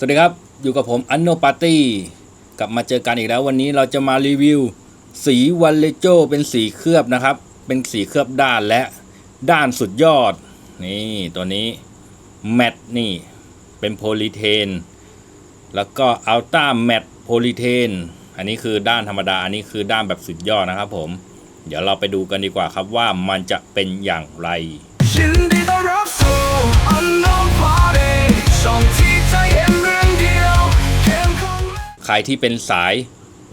สวัสดีครับ อยู่กับผมอันโนปาร์ตี้กลับมาเจอกันอีกแล้ว วันนี้เราจะมารีวิว สีวันเลโจเป็นสีเคลือบนะครับ เป็นสีเคลือบด้านและด้านสุดยอด นี่ตัวนี้แมตนี่ เป็นโพลีเทน แล้วก็อัลต้าแมตโพลีเทน อันนี้คือด้านธรรมดา อันนี้คือด้านแบบสุดยอดนะครับผม เดี๋ยวเราไปดูกันดีกว่าครับว่ามันจะเป็นอย่างไรยินดีต้อนรับสู่ Unknown Party ช่องที่เห็นเรื่อ ใครที่เป็นสาย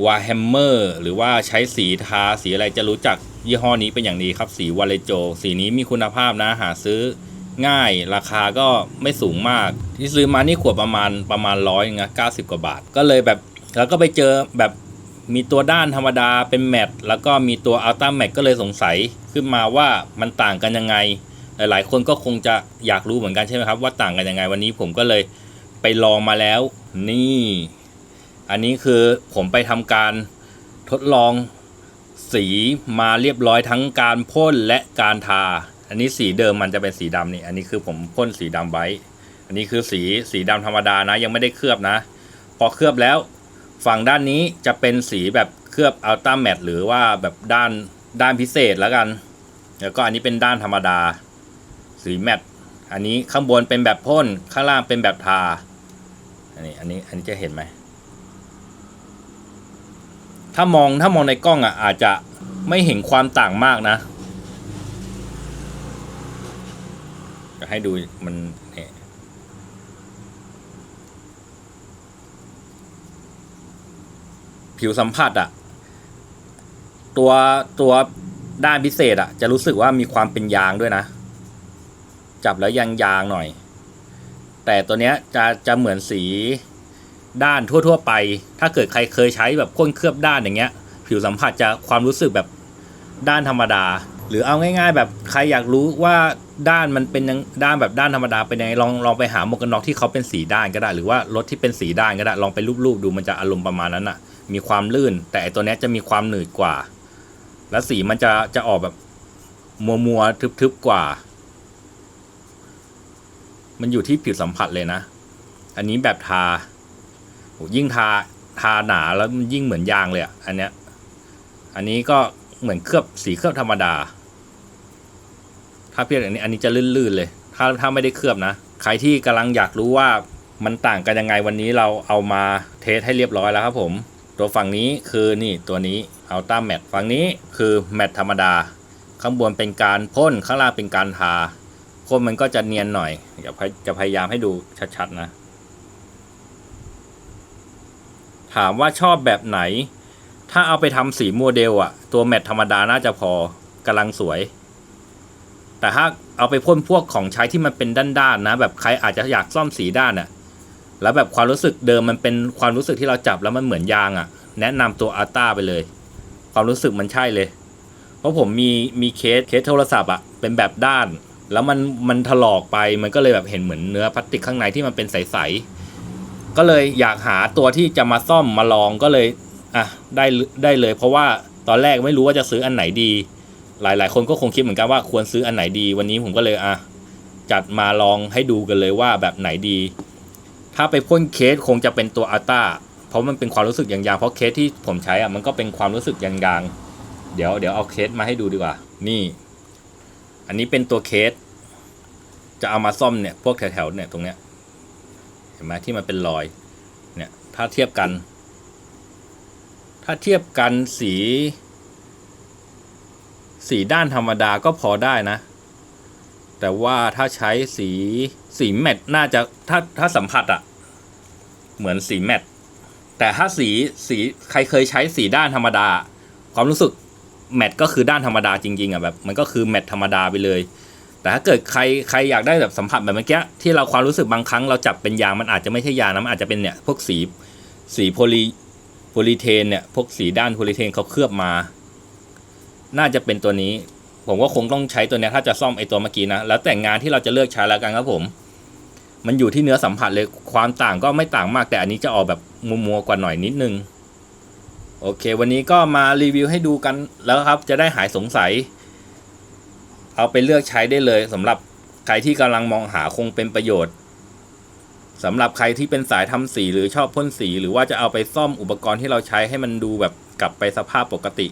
วา r h ฮมเมอร์หรือว่าใช้สีทาสีอะไรจะรู้จักยี่ห้อนี้เป็นอย่างดีครับ สีวาเลโจ สีนี้มีคุณภาพนะหาซื้อง่ายราคาก็ไม่สูงมาก ที่ซื้อมานี่ขวดประมาณประมาณร้อยนะเก้าสิบกว่าบาท ก็เลยแบบแล้วก็ไปเจอแบบมีตัวด้านธรรมดาเป็นแมตต์แล้วก็มีตัวอัลต้าแมตก็เลยสงสัยขึ้นมาว่ามันต่างกันยังไง หลายๆ คนก็คงจะอยากรู้เหมือนกันใช่ไหมครับว่าต่างกันยังไงวันนี้ผมก็เลยไปลองมาแล้วนี่ อันนี้คือผมไปทำการทดลองสีมาเรียบร้อยทั้งการพ่นและการทา อันนี้สีเดิมมันจะเป็นสีดำนี่ อันนี้คือผมพ่นสีดำไว้ อันนี้คือสีสีดำธรรมดานะ ยังไม่ได้เคลือบนะ พอเคลือบแล้วฝั่งด้านนี้จะเป็นสีแบบเคลือบอัลต้าแมตหรือว่าแบบด้านด้านพิเศษแล้วกัน แล้วก็อันนี้เป็นด้านธรรมดา สีแมตอันนี้ข้างบนเป็นแบบพ่นข้างล่างเป็นแบบทา อันนี้อันนี้อันนี้จะเห็นไหม ถ้ามองถ้ามองในกล้องอะ อาจจะไม่เห็นความต่างมากนะจะให้ดูมันเนี่ยผิวสัมผัสอะตัวตัวด้านพิเศษอะจะรู้สึกว่ามีความเป็นยางด้วยนะ จับแล้วยางยางหน่อย แต่ตัวเนี้ยจะจะเหมือนสี ด้านทั่ว ๆ ไป ถ้าเกิดใครเคยใช้แบบพ่นเคลือบด้านอย่างเงี้ย ผิวสัมผัสจะความรู้สึกแบบด้านธรรมดา หรือเอาง่าย ๆ แบบใครอยากรู้ว่าด้านมันเป็นยังด้านแบบด้านธรรมดาเป็นยังไงลองลองไปหาหมวกกันน็อกที่เขาเป็นสีด้านก็ได้ หรือว่ารถที่เป็นสีด้านก็ได้ลองไปรูปๆดูมันจะอารมณ์ประมาณนั้นอะมีความลื่น แต่ตัวนี้จะมีความหนืดกว่า แล้วสีมันจะจะออกแบบมัวมัวๆทึบๆกว่า มันอยู่ที่ผิวสัมผัสเลยนะ อันนี้แบบทา โหยิ่งทาทาหนาแล้วมันยิ่งเหมือนยางเลยอะอันเนี้ยอันนี้ก็เหมือนเคลือบสีเคลือบธรรมดา ถ้าเพียงอันนี้อันนี้จะลื่นๆเลย ถ้าถ้าไม่ได้เคลือบนะ ใครที่กำลังอยากรู้ว่ามันต่างกันยังไงวันนี้เราเอามาเทสให้เรียบร้อยแล้วครับผม ตัวฝั่งนี้คือนี่ตัวนี้อัลต้าแมทฝั่งนี้คือแมทธรรมดา ข้างบนเป็นการพ่นข้างล่างเป็นการทาพ่นมันก็จะเนียนหน่อยเดี๋ยวพยจะพยายามให้ดูชัดๆนะ ถามว่าชอบแบบไหน ถ้าเอาไปทำสีโมเดลอะตัวแมทธรรมดาน่าจะพอกำลังสวย แต่ถ้าเอาไปพ่นพวกของใช้ที่มันเป็นด้านๆนะ แบบใครอาจจะอยากซ่อมสีด้านอะแล้วแบบความรู้สึกเดิมมันเป็นความรู้สึกที่เราจับแล้วมันเหมือนยางอะแนะนำตัวอัลต้าไปเลย ความรู้สึกมันใช่เลย เพราะผมมีมีเคสเคสโทรศัพท์อะเป็นแบบด้าน แล้วมันมันถลอกไปมันก็เลยแบบเห็นเหมือนเนื้อพลาสติกข้างในที่มันเป็นใสๆ ก็เลยอยากหาตัวที่จะมาซ่อมมาลองก็เลยอะได้ได้เลย เพราะว่าตอนแรกไม่รู้ว่าจะซื้ออันไหนดี หลาย ๆ คนก็คงคิดเหมือนกันว่าควรซื้ออันไหนดี วันนี้ผมก็เลยอะจัดมาลองให้ดูกันเลยว่าแบบไหนดี ถ้าไปพ่นเคสคงจะเป็นตัวอัลต้าเพราะมันเป็นความรู้สึกยางๆเพราะเคสที่ผมใช้อะมันก็เป็นความรู้สึกยางๆเดี๋ยวเดี๋ยวเอาเคสมาให้ดูดีกว่า นี่ อันนี้เป็นตัวเคส จะเอามาซ่อมเนี่ยพวกแถวๆเนี่ยตรงเนี้ย ไหมที่มันเป็นรอยเนี่ยถ้าเทียบกัน ถ้าเทียบกันสี สีด้านธรรมดาก็พอได้นะ แต่ว่าถ้าใช้สีสีแมตน่าจะถ้าถ้าสัมผัสอะเหมือนสีแมตแต่ถ้าสีสีใครเคยใช้สีด้านธรรมดา ความรู้สึกแมตก็คือด้านธรรมดาจริงๆอะแบบมันก็คือแมตธรรมดาไปเลย แต่ถ้าเกิดใครใครอยากได้แบบสัมผัสแบบเมื่อกี้ที่เราความรู้สึกบางครั้งเราจับเป็นยางมันอาจจะไม่ใช่ยางนะมันอาจจะเป็นเนี่ยพวกสีสีโพลีโพลีเทนเนี่ยพวกสีด้านโพลีเทนเขาเคลือบมา น่าจะเป็นตัวนี้ ผมก็คงต้องใช้ตัวนี้ถ้าจะซ่อมไอตัวเมื่อกี้นะแล้วแต่งานที่เราจะเลือกใช้แล้วกันครับผม มันอยู่ที่เนื้อสัมผัสเลยความต่างก็ไม่ต่างมากแต่อันนี้จะออกแบบมัวๆกว่าหน่อยนิดนึงโอเค วันนี้ก็มารีวิวให้ดูกันแล้วครับ จะได้หายสงสัย เอาไปเลือกใช้ได้เลยสำหรับใครที่กำลังมองหาคงเป็นประโยชน์สำหรับใครที่เป็นสายทำสีหรือชอบพ่นสี หรือว่าจะเอาไปซ่อมอุปกรณ์ที่เราใช้ให้มันดูแบบกลับไปสภาพปกติ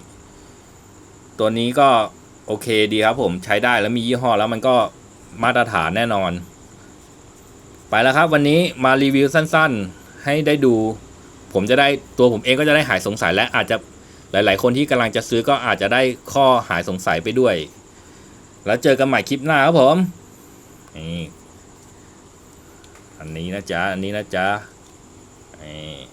ตัวนี้ก็โอเคดีครับผมใช้ได้แล้วมียี่ห้อแล้วมันก็มาตรฐานแน่นอน ไปแล้วครับ วันนี้มารีวิวสั้นๆ ให้ได้ดู ผมจะได้ตัวผมเองก็จะได้หายสงสัยและอาจจะหลาย ๆ คนที่กำลังจะซื้อก็อาจจะได้ข้อหายสงสัยไปด้วย แล้วเจอกันใหม่คลิปหน้าครับผมนี่อันนี้นะจ๊ะ อันนี้นะจ๊ะนี่